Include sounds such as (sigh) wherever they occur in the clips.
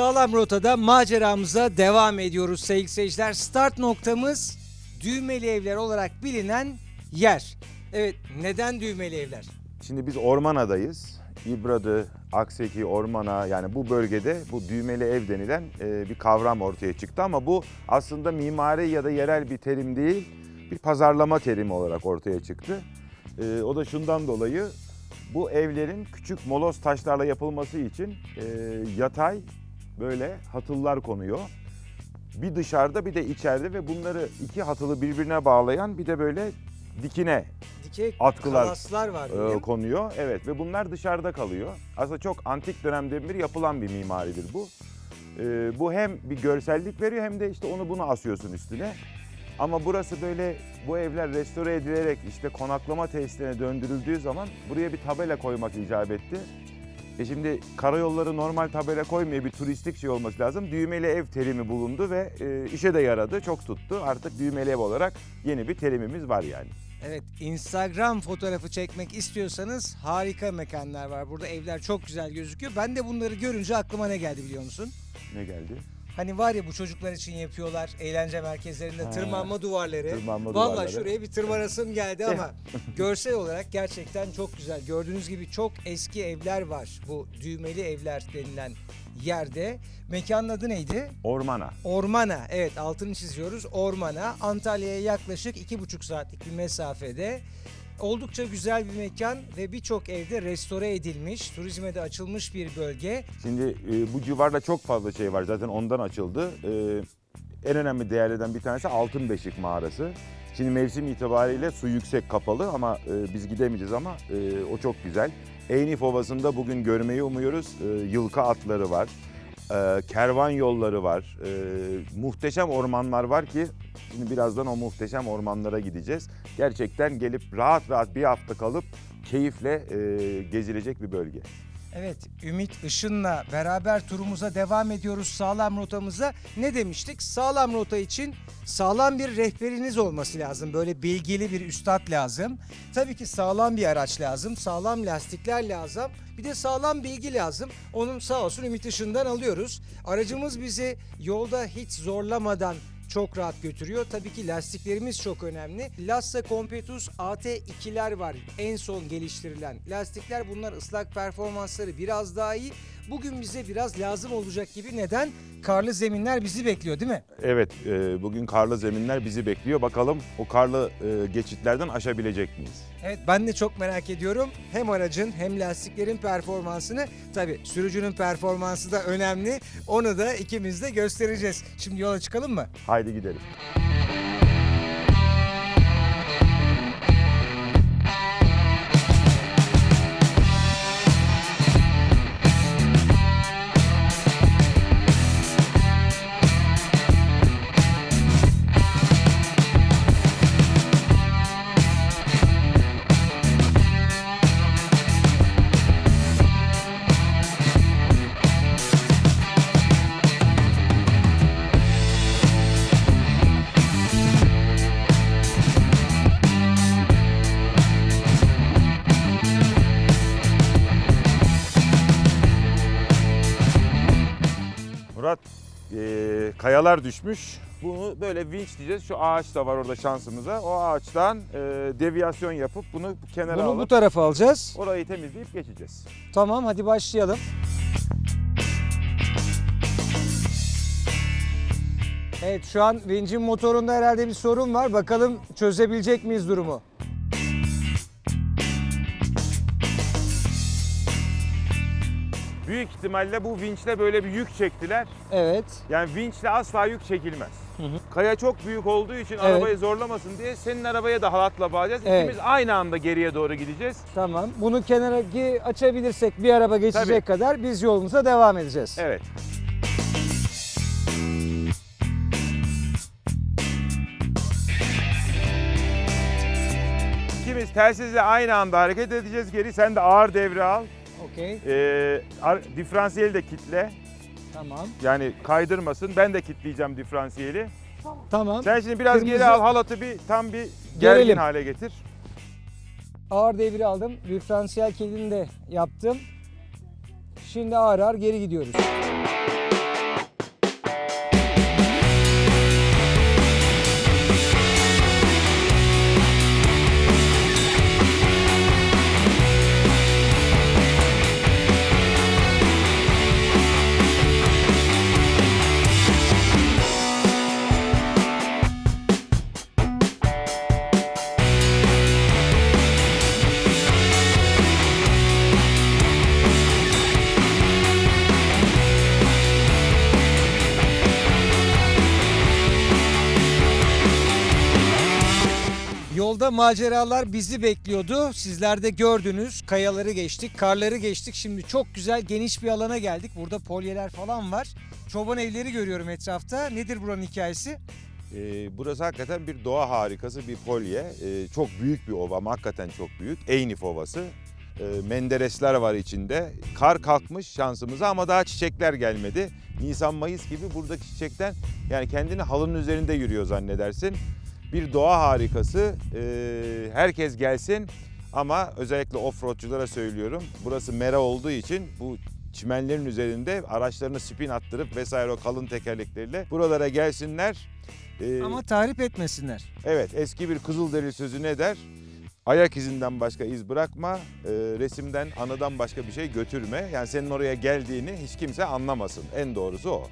Sağlam rotada maceramıza devam ediyoruz sevgili seyirciler. Start noktamız düğmeli evler olarak bilinen yer. Evet neden düğmeli evler? Şimdi biz Ormana'dayız. İbradı, Akseki, Ormana yani bu bölgede bu düğmeli ev denilen e, bir kavram ortaya çıktı ama bu aslında mimari ya da yerel bir terim değil, bir pazarlama terimi olarak ortaya çıktı. E, o da şundan dolayı bu evlerin küçük moloz taşlarla yapılması için e, yatay böyle hatıllar konuyor. Bir dışarıda bir de içeride ve bunları iki hatılı birbirine bağlayan bir de böyle dikine Dikey Atkılar, kalaslar var. e, konuyor. Evet ve bunlar dışarıda kalıyor. Aslında çok antik dönemden beri yapılan bir mimaridir bu. E, bu hem bir görsellik veriyor hem de işte onu bunu asıyorsun üstüne. Ama burası böyle bu evler restore edilerek işte konaklama tesislerine döndürüldüğü zaman buraya bir tabela koymak icap etti. E şimdi karayolları normal tabela koymaya bir turistik şey olması lazım. Düğmeli ev terimi bulundu ve e, işe de yaradı, çok tuttu. Artık düğmeli ev olarak yeni bir terimimiz var yani. Evet Instagram fotoğrafı çekmek istiyorsanız harika mekanlar var. Burada evler çok güzel gözüküyor. Ben de bunları görünce aklıma ne geldi biliyor musun? Ne geldi? Hani var ya bu çocuklar için yapıyorlar eğlence merkezlerinde Ha. tırmanma duvarları. Tırmanma Vallahi duvarları. şuraya bir tırmanasım geldi ama (laughs) görsel olarak gerçekten çok güzel. Gördüğünüz gibi çok eski evler var bu düğmeli evler denilen yerde. Mekanın adı neydi? Ormana. Ormana. Evet altını çiziyoruz. Ormana. Antalya'ya yaklaşık iki buçuk saatlik bir mesafede. Oldukça güzel bir mekan ve birçok evde restore edilmiş, turizme de açılmış bir bölge. Şimdi e, bu civarda çok fazla şey var zaten ondan açıldı. E, en önemli değerlerden bir tanesi Altınbeşik mağarası. Şimdi mevsim itibariyle su yüksek kapalı ama e, biz gidemeyeceğiz ama e, o çok güzel. Eynif Ovası'nda bugün görmeyi umuyoruz. E, yılka atları var. E, kervan yolları var. E, muhteşem ormanlar var ki şimdi birazdan o muhteşem ormanlara gideceğiz. Gerçekten gelip rahat rahat bir hafta kalıp keyifle e, gezilecek bir bölge. Evet, Ümit Işın'la beraber turumuza devam ediyoruz sağlam rotamıza. Ne demiştik? Sağlam rota için sağlam bir rehberiniz olması lazım. Böyle bilgili bir üstad lazım. Tabii ki sağlam bir araç lazım, sağlam lastikler lazım. Bir de sağlam bilgi lazım. Onun sağ olsun Ümit Işın'dan alıyoruz. Aracımız bizi yolda hiç zorlamadan çok rahat götürüyor. Tabii ki lastiklerimiz çok önemli. Lassa Competus AT2'ler var. En son geliştirilen lastikler. Bunlar ıslak performansları biraz daha iyi. Bugün bize biraz lazım olacak gibi. Neden? Karlı zeminler bizi bekliyor değil mi? Evet, e, bugün karlı zeminler bizi bekliyor. Bakalım o karlı e, geçitlerden aşabilecek miyiz? Evet ben de çok merak ediyorum. Hem aracın hem lastiklerin performansını. Tabii sürücünün performansı da önemli. Onu da ikimiz de göstereceğiz. Şimdi yola çıkalım mı? Haydi gidelim. Murat, e, kayalar düşmüş. Bunu böyle vinç diyeceğiz. Şu ağaç da var orada şansımıza. O ağaçtan e, deviyasyon yapıp bunu kenara Bunu bu tarafa alacağız. orayı temizleyip geçeceğiz. Tamam hadi başlayalım. Evet şu an vincin motorunda herhalde bir sorun var. Bakalım çözebilecek miyiz durumu? Büyük ihtimalle bu vinçle böyle bir yük çektiler. Evet. Yani vinçle asla yük çekilmez. Kaya çok büyük olduğu için Evet. arabayı zorlamasın diye senin arabaya da halatla bağlayacağız. Evet. İkimiz aynı anda geriye doğru gideceğiz. Tamam. Bunu kenara açabilirsek bir araba geçecek kadar biz yolumuza devam edeceğiz. Evet. İkimiz telsizle aynı anda hareket edeceğiz. Geri sen de ağır devre al. Okey. Ee, diferansiyeli de kitle. Tamam. Yani kaydırmasın. Ben de kitleyeceğim diferansiyeli. Tamam. Sen şimdi biraz Kırmızı- geri al halatı bir tam bir gergin Gerelim. hale getir. Ağır devri aldım. Diferansiyel kilidini de yaptım. Şimdi ağır ağır geri gidiyoruz. Maceralar bizi bekliyordu. Sizler de gördünüz. Kayaları geçtik, karları geçtik. Şimdi çok güzel geniş bir alana geldik. Burada polyeler falan var. Çoban evleri görüyorum etrafta. Nedir buranın hikayesi? Ee, burası hakikaten bir doğa harikası bir polye. Ee, çok büyük bir ova hakikaten çok büyük. Eynif Ovası. Ee, menderesler var içinde. Kar kalkmış şansımıza ama daha çiçekler gelmedi. Nisan-Mayıs gibi buradaki çiçekten yani kendini halının üzerinde yürüyor zannedersin. Bir doğa harikası. Ee, herkes gelsin ama özellikle offroadçulara söylüyorum. Burası mera olduğu için bu çimenlerin üzerinde araçlarını spin attırıp vesaire o kalın tekerlekleriyle buralara gelsinler. Ee, Ama tarif etmesinler. Evet eski bir Kızılderili sözü ne der? Ayak izinden başka iz bırakma, e, resimden, anıdan başka bir şey götürme. Yani senin oraya geldiğini hiç kimse anlamasın. En doğrusu o.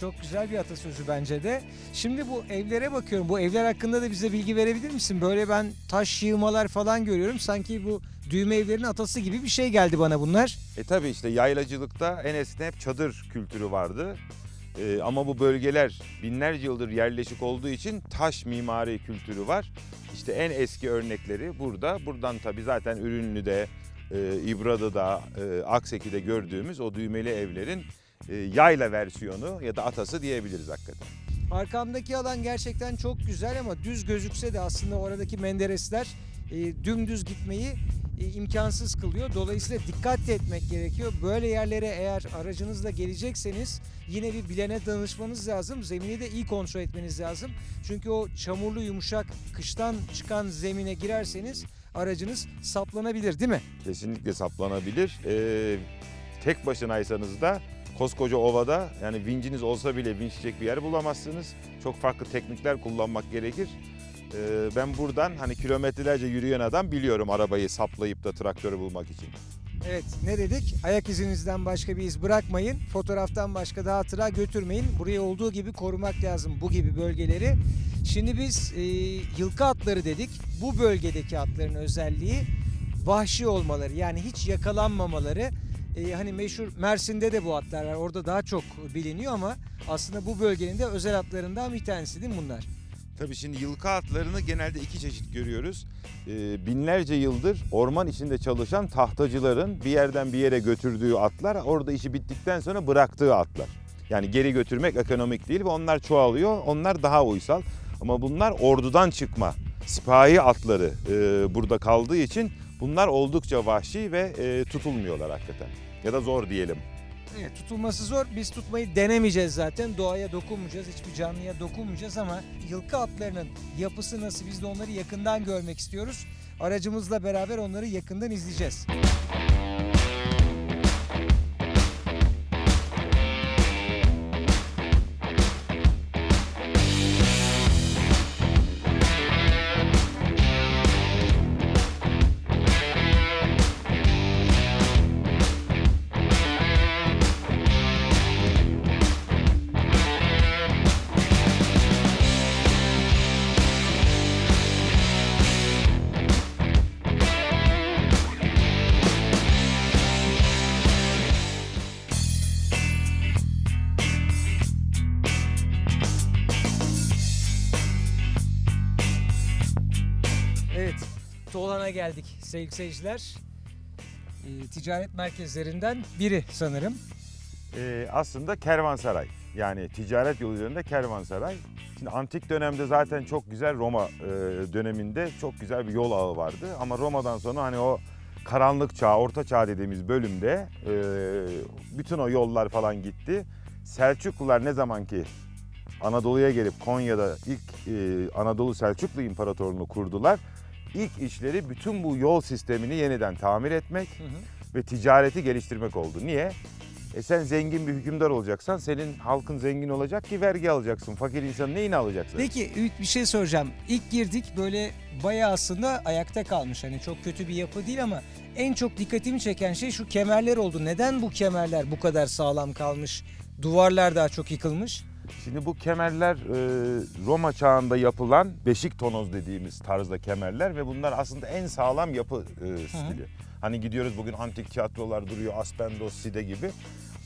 Çok güzel bir atasözü bence de. Şimdi bu evlere bakıyorum. Bu evler hakkında da bize bilgi verebilir misin? Böyle ben taş yığmalar falan görüyorum. Sanki bu düğme evlerin atası gibi bir şey geldi bana bunlar. E tabi işte yaylacılıkta en eskiden hep çadır kültürü vardı. E, ama bu bölgeler binlerce yıldır yerleşik olduğu için taş mimari kültürü var. İşte en eski örnekleri burada. Buradan tabi zaten Ürünlü'de, e, İbradı'da, e, Akseki'de gördüğümüz o düğmeli evlerin yayla versiyonu ya da atası diyebiliriz hakikaten. Arkamdaki alan gerçekten çok güzel ama düz gözükse de aslında oradaki menderesler e, dümdüz gitmeyi e, imkansız kılıyor. Dolayısıyla dikkat etmek gerekiyor. Böyle yerlere eğer aracınızla gelecekseniz yine bir bilene danışmanız lazım. Zemini de iyi kontrol etmeniz lazım. Çünkü o çamurlu yumuşak kıştan çıkan zemine girerseniz aracınız saplanabilir değil mi? Kesinlikle saplanabilir. E, tek başınaysanız da koskoca ovada yani vinciniz olsa bile vinçecek bir yer bulamazsınız. Çok farklı teknikler kullanmak gerekir. Ee, ben buradan hani kilometrelerce yürüyen adam biliyorum arabayı saplayıp da traktörü bulmak için. Evet ne dedik? Ayak izinizden başka bir iz bırakmayın. Fotoğraftan başka da hatıra götürmeyin. Burayı olduğu gibi korumak lazım bu gibi bölgeleri. Şimdi biz e, yılkı atları dedik. Bu bölgedeki atların özelliği vahşi olmaları. Yani hiç yakalanmamaları. E, hani meşhur Mersin'de de bu atlar var. Orada daha çok biliniyor ama aslında bu bölgenin de özel atlarından bir tanesi değil mi bunlar? Tabii şimdi yılkı atlarını genelde iki çeşit görüyoruz. Ee, binlerce yıldır orman içinde çalışan tahtacıların bir yerden bir yere götürdüğü atlar, orada işi bittikten sonra bıraktığı atlar. Yani geri götürmek ekonomik değil ve onlar çoğalıyor, onlar daha uysal. Ama bunlar ordudan çıkma sipahi atları e, burada kaldığı için bunlar oldukça vahşi ve e, tutulmuyorlar hakikaten. Ya da zor diyelim. Evet, tutulması zor. Biz tutmayı denemeyeceğiz zaten. Doğaya dokunmayacağız. Hiçbir canlıya dokunmayacağız ama yılkı atlarının yapısı nasıl? Biz de onları yakından görmek istiyoruz. Aracımızla beraber onları yakından izleyeceğiz. Tuğlan'a geldik sevgili seyirciler. Ee, ticaret merkezlerinden biri sanırım. Ee, aslında kervansaray. Yani ticaret yolu üzerinde kervansaray. Şimdi antik dönemde zaten çok güzel Roma e, döneminde çok güzel bir yol ağı vardı. Ama Roma'dan sonra hani o karanlık çağ, orta çağ dediğimiz bölümde e, bütün o yollar falan gitti. Selçuklular ne zaman ki Anadolu'ya gelip Konya'da ilk e, Anadolu Selçuklu İmparatorluğunu kurdular. İlk işleri bütün bu yol sistemini yeniden tamir etmek Hı hı. ve ticareti geliştirmek oldu. Niye? E sen zengin bir hükümdar olacaksan senin halkın zengin olacak ki vergi alacaksın. Fakir insan neyini alacaksın? Peki Ümit bir şey soracağım. İlk girdik böyle bayağı aslında ayakta kalmış. Hani çok kötü bir yapı değil ama en çok dikkatimi çeken şey şu kemerler oldu. Neden bu kemerler bu kadar sağlam kalmış? Duvarlar daha çok yıkılmış. Şimdi bu kemerler e, Roma çağında yapılan beşik tonoz dediğimiz tarzda kemerler ve bunlar aslında en sağlam yapı e, stili. Hani gidiyoruz bugün antik tiyatrolar duruyor, Aspendos, Side gibi.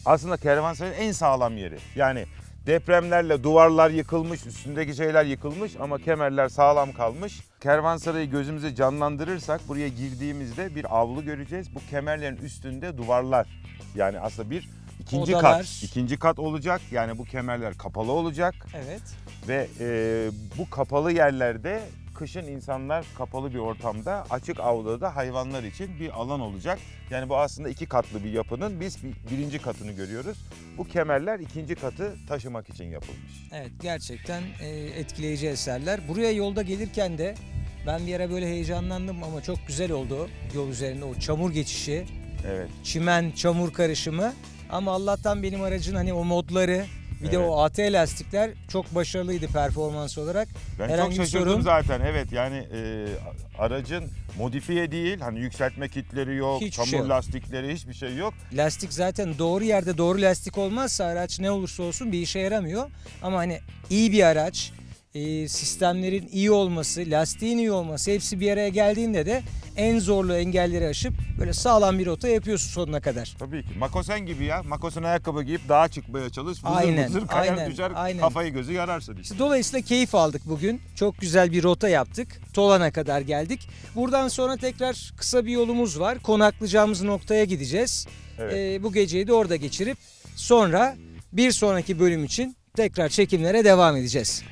Aslında kervansarayın en sağlam yeri. Yani Depremlerle duvarlar yıkılmış, üstündeki şeyler yıkılmış ama kemerler sağlam kalmış. Kervansarayı gözümüze canlandırırsak buraya girdiğimizde bir avlu göreceğiz. Bu kemerlerin üstünde duvarlar. Yani aslında bir ikinci Odalar. kat, ikinci kat olacak. Yani bu kemerler kapalı olacak Evet. ve e, bu kapalı yerlerde kışın insanlar kapalı bir ortamda açık avluda hayvanlar için bir alan olacak. Yani bu aslında iki katlı bir yapının biz bir- birinci katını görüyoruz. Bu kemerler ikinci katı taşımak için yapılmış. Evet gerçekten e, etkileyici eserler. Buraya yolda gelirken de ben bir ara böyle heyecanlandım ama çok güzel oldu yol üzerinde o çamur geçişi, Evet. çimen çamur karışımı. Ama Allah'tan benim aracın hani o modları bir de Evet. o AT lastikler çok başarılıydı performans olarak. Ben Herhangi çok şaşırdım sorun- zaten. Evet yani e, aracın modifiye değil. Hani yükseltme kitleri yok, Hiçbir çamur şey yok. lastikleri hiçbir şey yok. Lastik zaten doğru yerde doğru lastik olmazsa araç ne olursa olsun bir işe yaramıyor. Ama hani iyi bir araç, e, sistemlerin iyi olması, lastiğin iyi olması hepsi bir araya geldiğinde de en zorlu engelleri aşıp böyle sağlam bir rota yapıyorsun sonuna kadar. Tabii ki. Makosen gibi ya. Makosen ayakkabı giyip dağa çıkmaya çalış. Vızır Aynen, vızır kayar aynen, düşer. aynen. Kafayı gözü yararsın işte. İşte dolayısıyla keyif aldık bugün. Çok güzel bir rota yaptık. Tolan'a kadar geldik. Buradan sonra tekrar kısa bir yolumuz var. Konaklayacağımız noktaya gideceğiz. Evet. Ee, bu geceyi de orada geçirip sonra bir sonraki bölüm için tekrar çekimlere devam edeceğiz.